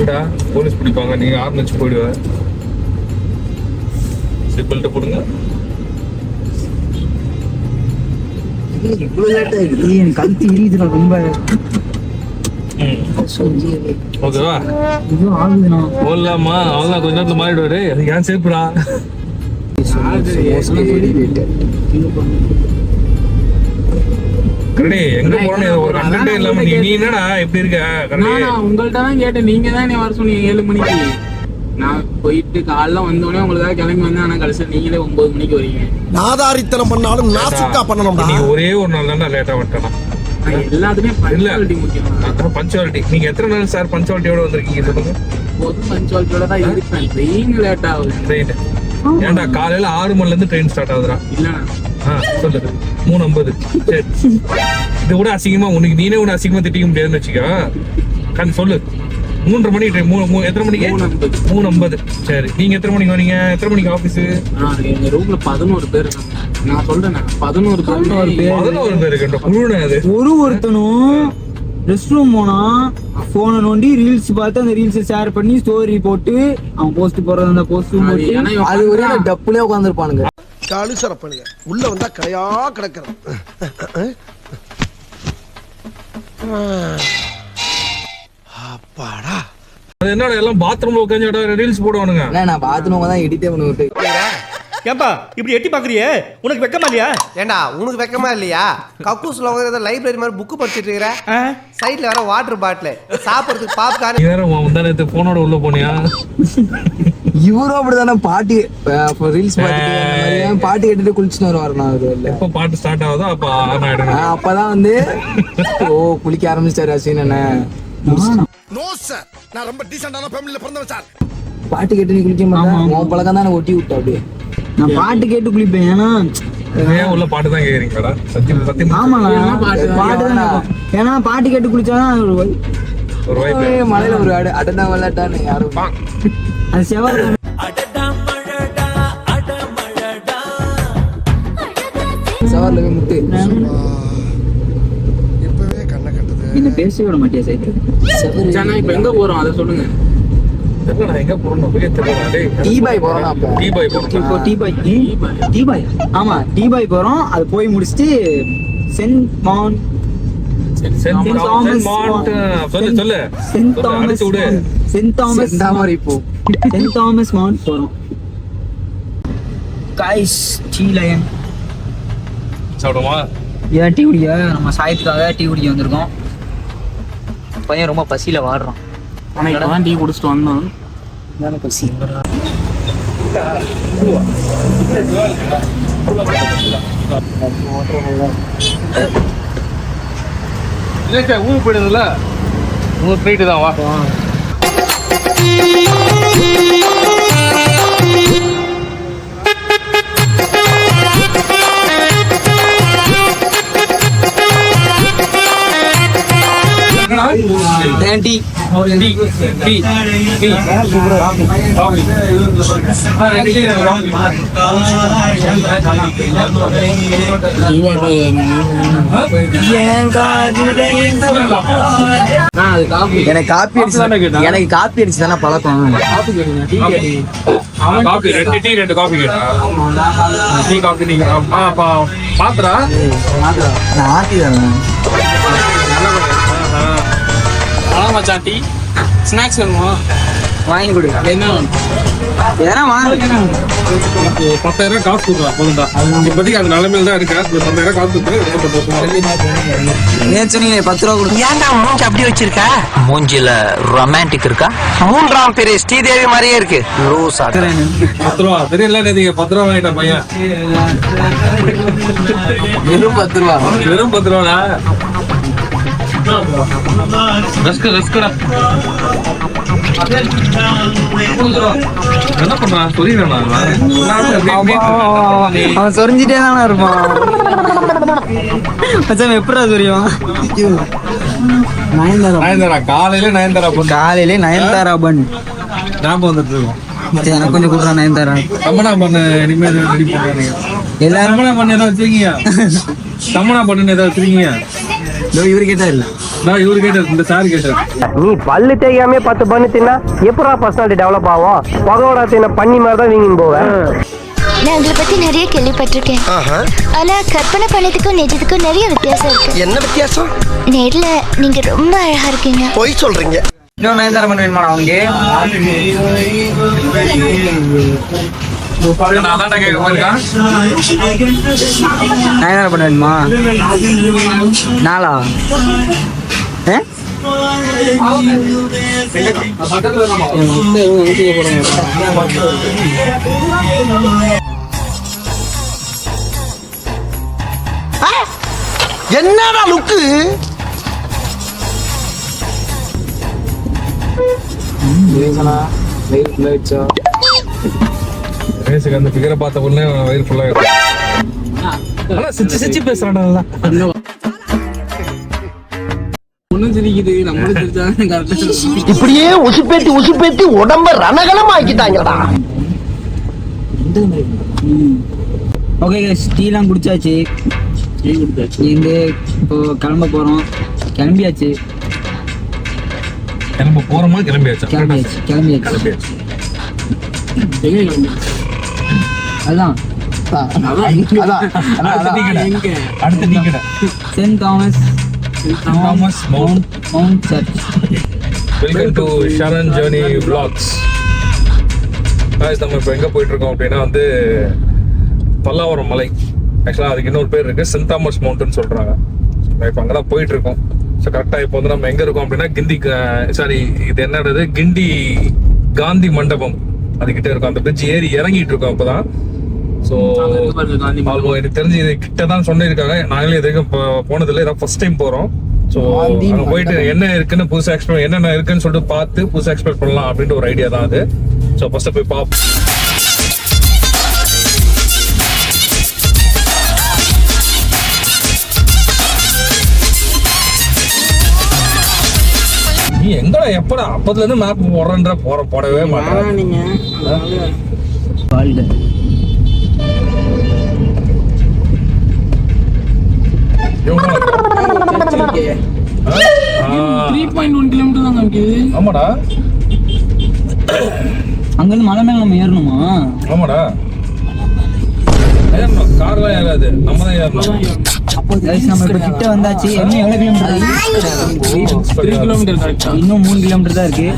என்னடா போலீஸ் பிடிப்பாங்க நீங்க ஆர்ன் வச்சு போயிடுவேன் சீட் பெல்ட் போடுங்க. இவ்வளவு லேட் கழுத்து ரொம்ப ஓகேவா இதுவும் ஆகுதுண்ணா போடலாமா? அவ்வளோதான் கொஞ்ச நேரத்தில் மாறிடுவாரு. ஏன் சேப்புடா கரடி எங்க போறோம் ஒரு கண்டென்ட்டே இல்லாம நீ நீ என்னடா எப்படி இருக்க? கரடி நான் உங்கள்ட்ட தான் கேட்டேன். நீங்க தான் என்னை வர சொன்னீங்க ஏழு மணிக்கு. நான் போயிட்டு காலைல வந்தோடனே உங்களுக்காக கிளம்பி வந்தேன். ஆனா கடைசியில் நீங்களே ஒன்பது மணிக்கு வரீங்க. நாதாரித்தனம் பண்ணாலும் நாசுக்கா பண்ணணும்டா. நீ ஒரே ஒரு நாள் தானே லேட்டா வந்துட்டேன்? நான் எல்லாத்துலயும் பஞ்சுவாலிட்டி முக்கியம் பஞ்சுவாலிட்டி நீங்க எத்தனை நாள் சார் பஞ்சுவாலிட்டியோட வந்திருக்கீங்க சொல்லுங்க பொது பஞ்சுவாலிட்டியோட தான் இருப்பேன். ட்ரெயின் லேட் ஆகுது. ட்ரெயின் ஏன்டா காலையில ஆறு மணில இருந்து ட்ரெயின் ஸ்டார்ட் ஆகுதுடா? இல்லண்ணா ஆ சொல்லு மூணு ஐம்பது. சரி. இது கூட அசிங்கமா உனக்கு நீனே ஒன்று அசிங்கமா திட்டிக்க முடியாதுன்னு வச்சுக்கோ. கண் சொல்லு. மூன்றரை மணிக்கு. மூணு மூணு எத்தனை மணிக்கு? மூணு ஐம்பது. சரி. நீங்க எத்தனை மணிக்கு வரீங்க? எத்தனை மணிக்கு ஆஃபீஸ் எங்க ரூம்ல பதினோரு பேர் நான் சொல்றேன் பதினோரு பதினோரு பேர். பதினோரு பேர் அது? ஒரு ஒருத்தனும் ரெஸ்ட் ரூம் போனா போனை நோண்டி ரீல்ஸ் பார்த்து அந்த ரீல்ஸ் ஷேர் பண்ணி ஸ்டோரி போட்டு அவன் போஸ்ட் போடுறது அந்த போஸ்ட் போட்டு அது ஒரே பண்றான். டப்புலே உட்காந்துருப்பானுங்க கழுசரப்பனுங்க உள்ள வந்தா கடையா கிடக்கிறது அப்பாடா. அது என்னடா எல்லாம் பாத்ரூம்ல உட்காந்து ரீல்ஸ் போடுவானுங்க. நான் பாத்ரூம் தான் எடிட்டே பண்ணுவிட்டு ஏன்பா இப்படி எட்டி பாக்குறியே உனக்கு வெக்கமா இல்லையா? ஏண்டா உனக்கு வெக்கமா இல்லையா? கக்கூஸ்ல உட்காந்து லைப்ரரி மாதிரி புக்கு படிச்சிட்டு இருக்கிற? சைடுல வர வாட்டர் பாட்டில் சாப்பிடுறதுக்கு பாப்கார்ன் வேற முந்தா நேத்து போனோட உள்ள போனியா? இவரும் அப்படிதானே பாட்டு ரீல்ஸ் பாட்டு கேட்டுட்டு குளிச்சுட்டு வருவாரு நான் அது எப்போ பாட்டு ஸ்டார்ட் ஆகுதோ அப்ப அப்பதான் வந்து ஓ குளிக்க ஆரம்பிச்சிட்டாரு அஸ்வின் என்ன நோ சார் நான் ரொம்ப டீசென்டான ஃபேமிலில பிறந்தவன் சார் பாட்டு கேட்டு நீ குளிக்க மாட்டேன் உன் பழக்கம் தானே ஒட்டி விட்ட அப்படியே. நான் பாட்டு கேட்டு குளிப்பேன் ஏன்னா ஏன் உள்ள பாட்டு தான் கேக்குறீங்கடா சத்தியம். சத்தியம் ஆமாண்ணா பாட்டு தான். ஏன்னா பாட்டு கேட்டு குளிச்சாதான் ஒரு வை- ஒரு அடனா விளையாட்டான்னு யாரும் அது செவர்ல போய் முட்டு இப்பவே கண்ணை கட்டுது. என்ன பேசவே விட மாட்டியா சைத்து சேனா இப்ப எங்க போறோம்? அதை சொல்லுங்க. தெரியல நான் எங்க போறேன்னு போய் தெரியல டேய் டீ பாய் போறோம் அப்ப. டீ பாய் போறோம். இப்போ டீ பாய் டீ பாய். ஆமா டீ பாய் போறோம். அது போய் முடிச்சுட்டு சென்ட் மான். சென்ட் தாமரை பூ. சென்ட் தாமஸ் மவுண்ட் போறோம் கைஸ் டீ லயன் சாப்பிடுமா ஏன் டீ குடிக்க? நம்ம சாயத்துக்காக டீ குடிக்க வந்திருக்கோம். பையன் ரொம்ப பசியில வாடுறான். ஆனா இப்பதான் டீ குடிச்சிட்டு வந்தோம். தானே பசி? இல்ல ஊருக்கு போயிடுதுல ஊருக்கு போயிட்டு தான் வா. ஏன் எனக்கு காப்பி அடிச்சு எனக்கு காப்பி அடிச்சு தானே பழக்கம். காஃபி கேட்டீங்க டீ கேட்டீங்க. காபி ரெண்டு டீ ரெண்டு காபி கேட்டா? டீ காபி நீங்க ஆ பா பாத்துறா? நான் ஆத்தி தானே ஆ மச்சான் டீ ஸ்நாக்ஸ் வேணுமா? வாங்கி கொடு. என்ன? எதனா வாங்க. பத்தாயிரம் காசு கொடுக்குறா போதும்டா. இப்போதைக்கு அந்த நிலைமையில தான் இருக்கா. பத்தாயிரம் காசு கொடுத்து சொன்னீங்க பத்து ரூபா கொடுத்து. ஏன்டா மூஞ்சி அப்படி வச்சிருக்க? மூஞ்சில ரொமான்டிக் இருக்கா? மூன்றாம் பேரு ஸ்ரீதேவி மாதிரியே இருக்கு. லூசா பத்து ரூபா. தெரியல நீங்க பத்து ரூபா வாங்கிட்ட பையன். வெறும் பத்து ரூபா. வெறும் பத்து ரூபாடா? ரஸ்க் ரஸ்கடா. என்ன பண்றான் சொல்லிடுறேன் அவன் சொரிஞ்சிட்டே தானே இருப்பான். மச்சான் எப்படா சொரியும்? நயன்தாரா நயன்தாரா காலையில நயன்தாரா பொண்ணு. காலையிலே நயன்தாரா பன் ஞாபகம் வந்துட்டு இருக்கோம். எனக்கு கொஞ்சம் கொடுறா நயன்தாரா. பண்ண இனிமேல் ரெடி பண்ணுறாங்க. எல்லாரும் தமனா பண்ண ஏதாவது வச்சிருக்கீங்க? பண்ணு ஏதாவது இவரு கேட்டா இல்ல நான் இவரு கேட்டார். இந்த சார் கேட்டார். நீ பல்லு தேய்க்காமே பத்து பண்ணு தின்னா எப்படா பர்சனாலிட்டி டெவலப் ஆகும்? பகோடா தின்ன பண்ணி மாதிரி தான் வீங்கின்னு போவேன் நான் உங்களை பத்தி நிறைய கேள்விப்பட்டிருக்கேன். ஆனா கற்பனை பண்ணதுக்கும் நிஜத்துக்கும் நிறைய வித்தியாசம் இருக்கு. என்ன வித்தியாசம்? நேர்ல நீங்க ரொம்ப அழகா இருக்கீங்க. பொய் சொல்றீங்க. இன்னும் நயன்தாரா பண்ண வேணுமா நயன்தாரா பண்ண வேணுமா? நாளா? ஏ? என்னடா லுக்கு ரேஸுக்கு அந்த ஃபிகரை பார்த்த உடனே வயிறு ஃபுல்லா ஆனா சிச்சு சிச்சு பேசுறான்டா நல்லா. ஒண்ணும் சிரிக்குது நம்மளும் சிரிச்சாதான் கரெக்டா இப்படியே உசுப்பேத்தி உசுப்பேத்தி உடம்ப ரணகலம் ஆக்கிட்டாங்கடா ஓகே டீலாம் குடிச்சாச்சு. டீ இங்க இப்போ கிளம்ப போறோம். கிளம்பியாச்சு. கிளம்ப போறோமா கிளம்பியாச்சா? கிளம்பியாச்சு கிளம்பியாச்சு. கிளம்பியாச்சு. அதான். Saint Thomas Thomas Mount Mount Mount church welcome to Sharan journey guys நம்ம இப்போ எங்க போயிட்டு இருக்கோம் அப்படின்னா வந்து பல்லாவரம் மலை. ஆக்சுவலாக அதுக்கு இன்னொரு பேர் இருக்கு சென்ட் தாமஸ் மவுண்டன் சொல்றாங்க. நம்ம இப்போ அங்கே தான் போயிட்டு இருக்கோம் ஸோ கரெக்டாக இப்போ வந்து நம்ம எங்க இருக்கோம் அப்படின்னா கிண்டி சாரி இது என்னது கிண்டி காந்தி மண்டபம். அதுகிட்ட இருக்கோம். அந்த பிரிட்ஜ் ஏறி இறங்கிட்டு இருக்கோம் அப்பதான். ஸோ எனக்கு தெரிஞ்சு இது கிட்ட தான் சொல்லியிருக்காங்க நாங்களே இது வரைக்கும் போ- போனதில்லை. இதான் ஃபர்ஸ்ட் டைம் போறோம். ஸோ அங்க போயிட்டு என்ன இருக்குன்னு புதுசா எக்ஸ்ப்ளோர் என்னென்ன இருக்குன்னு சொல்லிட்டு பார்த்து புதுசா எக்ஸ்ப்ளோர் பண்ணலாம் அப்படின்ற ஒரு ஐடியா தான் அது. ஸோ ஃபர்ஸ்ட் போய் பார்ப்போம் நீ எங்கடா எப்படா? அப்பத்துல இருந்து மேப் போடுறன்ற போற போடவே மாட்டேன் த்ரீ பாயிண்ட் ஒன் கிலோமீட்டர் தான் காமிக்குது ஆமாடா. அங்கிருந்து மலை மேல நம்ம ஏறணுமா? ஆமாடா. ஏறணும். கார்லாம் ஏறாது. நம்ம தான் ஏறணும். நம்ம இப்ப கிட்ட வந்தாச்சு. என்ன எவ்வளவு கிலோமீட்டர் த்ரீ கிலோமீட்டர் இன்னும் மூணு கிலோமீட்டர் தான் இருக்கு.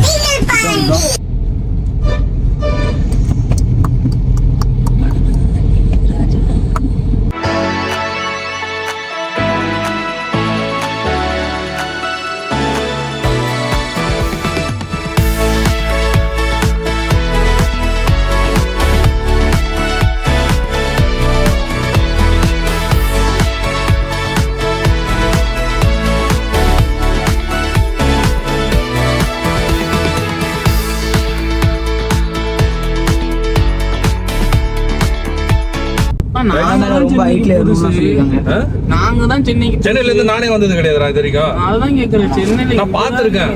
நாங்க தான் சென்னைக்கு சென்னையில இருந்து நானே வந்தது கிடையாதுடா இது வரைக்கும். நான் அதான் கேக்குறேன். சென்னையில நான் பார்த்துருக்கேன்.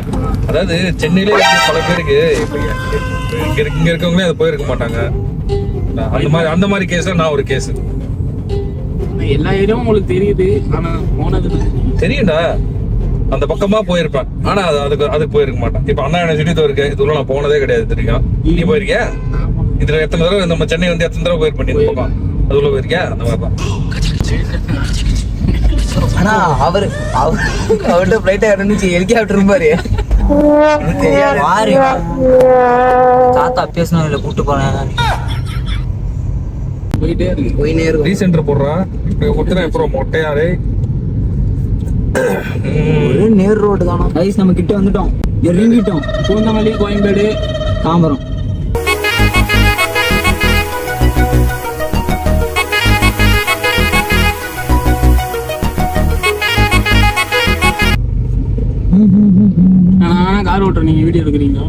அதாவது சென்னையிலே இருக்க பல பேருக்கு இங்க இங்க இருக்க- இங்க இருக்கவங்களே அது போயிருக்க மாட்டாங்க. நான் அந்த மாதிரி அந்த மாதிரி கேஸ்ல நான் ஒரு கேஸ் எல்லா ஏரியாவும் உங்களுக்கு தெரியுது. ஆனா போனது. தெரியும்டா. அந்த பக்கமா போயிருப்பேன். ஆனா அது அதுக்கு அதுக்கு போயிருக்க மாட்டேன். இப்ப அண்ணா யூனிவர்சிட்டி இது இருக்கு இதுல நான் போனதே கிடையாது தெரியும்? நீ போயிருக்கியா? ஆமா. இதுல எத்தனை தடவை நம்ம சென்னை வந்து எத்தனை தடவை போயிருப்பேன் நீ இந்த பக்கம்? அது உள்ள போயிருக்கியா? அந்த மாதிரி தான். ஆனா அவர் அவர் அவர்கிட்ட பிளைட் இருந்துச்சு ஹெலிகாப்டர் இருப்பாரு பாரு. தாத்தா பேசணும் இல்ல கூட்டு போனேன். போயிட்டே இருக்கு. போயினே இருக்கும். ரீசெண்டர் போடுறா. இப்ப ஒருத்தனை அப்புறம் மொட்டையாரு நேர் ரோடு தானா? கைஸ் நம்ம கிட்ட வந்துட்டோம். இறங்கிட்டோம். பூந்தமல்லி கோயம்பேடு தாம்பரம். நீங்க வீடியோ எடுக்கிறீங்களா?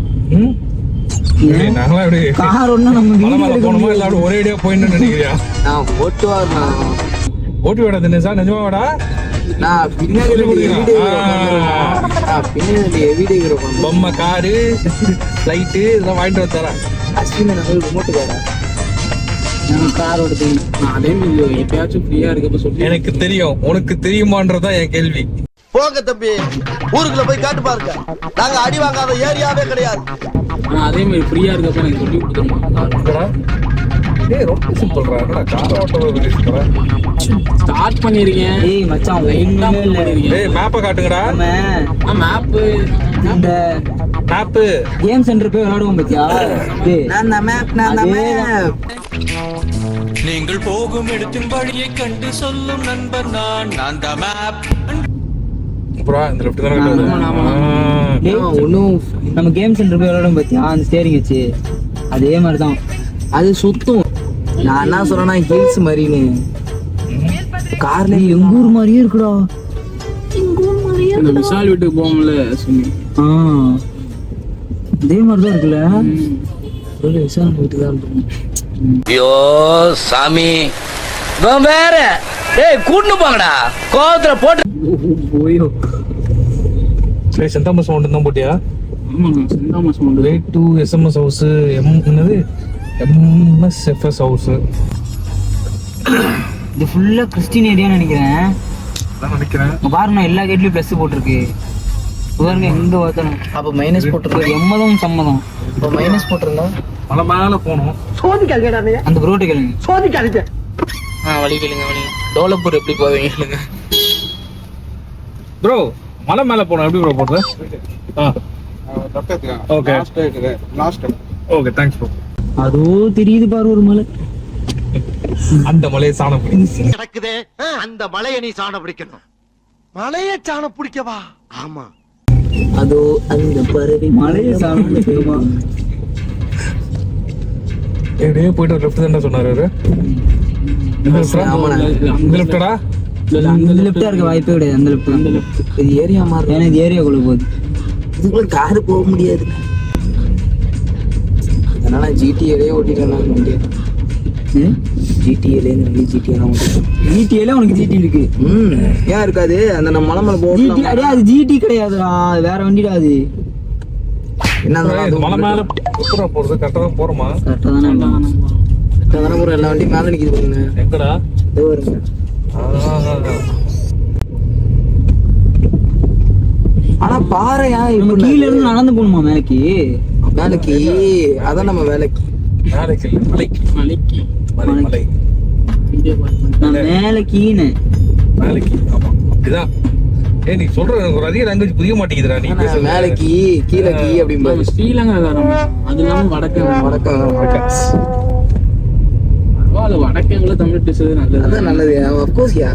நாங்களாம் எப்படி கார் ஒண்ணு நம்ம வீடியோ மேல எடுக்க போனோமா இல்ல அப்படி ஒரே அடியா போயின்னு நினைக்கிறியா? நான் ஓட்டுவார் ஓட்டி விட தினேசா நிஜமா வாடா. நான் பின்னாடி? நான் வீடியோ பொம்மை காரு லைட்டு இதெல்லாம் வாங்கிட்டு வந்து தரேன். அஸ்வின் நம்ம ரிமோட் காரா நான் கார் ஓடுது நான் அதே எப்பயாச்சும் ஃப்ரீயா இருக்கப்ப சொல்லி எனக்கு தெரியும். உனக்கு தெரியுமான்றதான் என் கேள்வி. போங்க தம்பி. ஊருக்குள்ள போய் காட்டு பாருங்க. நாங்க அடி வாங்காத ஏரியாவே கிடையாது. அதே மாதிரி ஃப்ரீயா இருக்கப்ப எனக்கு சொல்லி கொடுத்துருமா ரொம்ப சிம்பிள்ரா கார் ஸ்டார்ட் பண்ணிருக்கேன். ஏய் மச்சான் லைட்டா இல்ல. பண்ணிருக்கேன் ஏய் மேப்பை காட்டுங்கடா. இந்த கேம் சென்டர் போய் விளையாடுவோம் பத்தியா? நான் தான் மேப் நான் தான். மேப் நீங்கள் போகும் இடத்தின் வழியை கண்டு சொல்லும் நண்பர் நான். நான் தான் மேப் ப்ரோ இந்த லெஃப்ட் தானே ஆமா, காட்டுது ஆமா. ஆ. ஒன்றும் நம்ம கேம் சென்டர் போய் விளையாடுவோம் பத்தியா? அந்த ஸ்டேரிங் வச்சு. அதே மாதிரி தான் அது சுத்தும். நான் என்ன சொல்றேன்னா ஹில்ஸ் மாதிரின்னு. கார்ல எங்க ஊர் மாதிரியே இருக்குடா. இந்த விஷால் வீட்டுக்கு சுமி. ஆ. அதே மாதிரி தான் இருக்குல்ல. ஒரு விசாரணை போயிட்டு தான் இருக்கும். ஐயோ சாமி. வேற. டேய் கூட்டு போங்கடா. கோவத்துல போட்டு ஓய்யோ சரி சென்ட் தாமஸ் மவுண்டன் தான் போட்டியா? ஆமாண்ணா செந்தாமஸ் கொண்டு way to SMS house M என்னது? எம்எஸ்எஃப்எஸ் ஹவுஸ் இது ஃபுல்லா கிறிஸ்டின் ஏரியான்னு நினைக்கிறேன். நான் நினைக்கிறேன். பாருங்க எல்லா கேட்லயும் ப்ளஸ் போட்டிருக்கு. பாருங்க எங்க பார்த்தாலும் அப்ப மைனஸ் போட்டிருக்கு. எம்மதம் சம்மதம் இப்ப மைனஸ் போட்டிருந்தா? மலை மேல போகணும் அந்த ப்ரோட்டு கேளுங்க. ஆ வழி கேளுங்க வழி. டோலப்பூர் எப்படி போவீங்க? கேளுங்க ப்ரோ மலை மேல போகணும் எப்படி ப்ரோ போடுறது ஆ. ஓகே ஓகே தேங்க்ஸ் ப்ரோ அதோ தெரியுது பாரு ஒரு மலை. அந்த மலையை சாணம் கிடக்குதே. அந்த மலையை நீ சாண பிடிக்கணும். மலையை சாண பிடிக்கவா? ஆமா. அதோ அந்த பறவை மலையை சாப்பிடுமா எப்படியே போயிட்டு லெஃப்ட் தானே சொன்னாரு அவரு? இந்த லெஃப்டா இருக்க வாய்ப்பே கிடையாது அந்த லெஃப்ட் அந்த லெஃப்ட் இது ஏரியா மாதிரி ஏன்னா இது ஏரியாக்குள்ள போகுது. இதுக்குள்ள கார் போக முடியாது. அதனால ஜிடிஏலே ஓட்டிட்டேன் நான் வண்டியை ஜிடிஏலே இந்த ஜிடிஏ ஜிடிஏல உனக்கு ஜிடி இருக்கு. ம். ஏன் இருக்காது? அந்த நம்ம மலை மேல போகணும் அடே அது ஜிடி கிடையாதுடா. அது வேற வண்டிடா அது. என்ன மலை மேல போறது. கரெக்டா தான் போறோமா? கரெக்டாக தானே. கரெக்டாக தானே போகிற எல்லா வண்டியும் மேலே நிற்கிது பாருங்க. எங்கடா? இதோ வருங்க. ஆனா பாறையா இப்ப கீழ இருந்து நடந்து போகணுமா மேலைக்கு? மேலைக்கு அதான் நம்ம வேலைக்கு. இல்லை மலைக்கு. மலைக்கு. மலை மலை. மேலைக்கீன்னு நாளைக்கு ஆமா அப்படிதான். ஏய் நீ சொல்ற எனக்கு ஒரு அதிக லாங்குவேஜ் புரிய மாட்டேங்குதுடா. நீ பேசுறது மேலைக்கு கீழே கீ அப்படிம்பாரு. ஸ்ரீலங்காக்காரன் அது இல்லாம வடக்கு. வணக்கம் பரவாயில்ல வடக்கங்களை தமிழ் பேசுறது நல்லது அதான் நல்லது. அப்கோர்ஸ் யா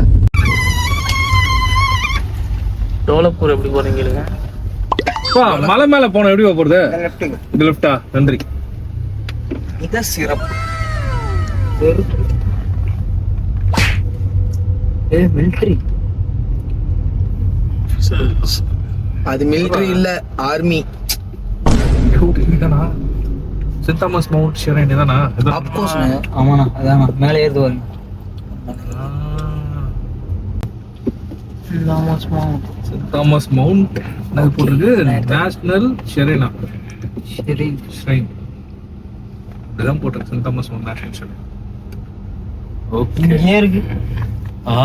டோலப்பூர் எப்படி போறீங்க மலை மேல போன எப்படி போறது? இது லெஃப்டா நன்றி. இதான் சிறப்பு. ஏ மிலிட்டரி அது மிலிட்டரி இல்ல army send Thomas Mount shrine இதானா இதான். அப்கோர்ஸ் ஆமாண்ணா அதாண்ணா. மேலே ஏறுது பாருங்க சென்ட் தாமஸ் மவுண்ட் அது போட்டிருக்கு? நேஷனல் ஷெரைனா. சரி ஷ்ரைன். இதுதான் போட்டிருக்கு Saint Thomas Mount national shrine. Okay இருக்கு ஆ.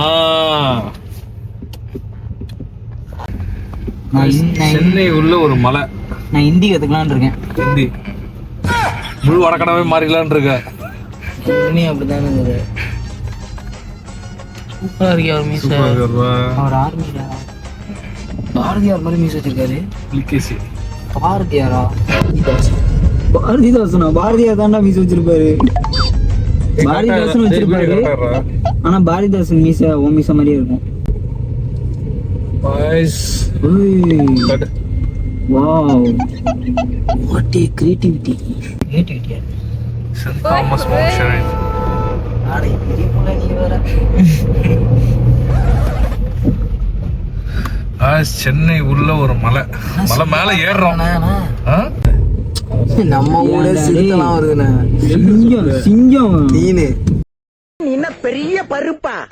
சென்னை உள்ள ஒரு மலை. நான் ஹிந்தி கத்துக்கலாம்னு இருக்கேன். ஹிந்தி முழு வடக்கடாவே மாறிக்கலாம்னு இருக்க உண்மையும் அப்படிதானே இருக்குது சூப்பரா இருக்கே அவர் மீச. அவர் ஆர்மிடா பாரதியார் மாதிரி மீஸ் வச்சிருக்காரு. லிகேசி பாரதியாரா? பாரதிதாசனா? பாரதியார் தான்டா மீஸ் வச்சிருப்பாரு. பாரதிதாசன் வச்சிருப்பாரு. ஆனா பாரதிதாசன் மீச ஓ மீச மாதிரியே இருக்கும். பாய்ஸ். ஏ கிரியேட்டிவிட்டி கிரியேட்டிவிட்டியா சென்ட் தாமஸ் மவுண்ட் ஷெரைன் நாளை பெரிய புள்ள நீ வேற சென்னை உள்ள ஒரு மலை. மலை மேல ஏறுறோம்? நம்ம ஊரே சிரிக்கலாம் வருதுண்ணே. சிங்கம் சிங்கம். நீனு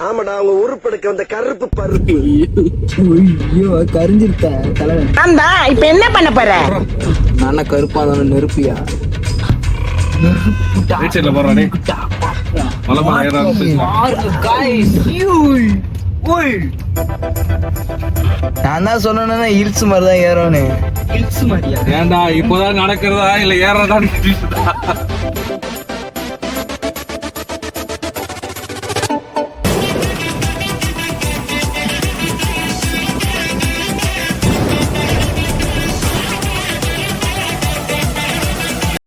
ஆமாடா அவங்க உருப்பெடுக்க வந்த கருப்பு பருப்பு. ஐயோ கரிஞ்சிருக்க தலைவன். இப்ப என்ன பண்ண போற? நானா கருப்பா தானே நெருப்பியா? நான் தான் சொன்னேன்னா ஹில்ஸ் மாதிரி தான் ஏறோன்னு ஹில்ஸ் மாதிரியா? ஏன்டா இப்போதான் நடக்கிறதா இல்ல ஏறதான்னு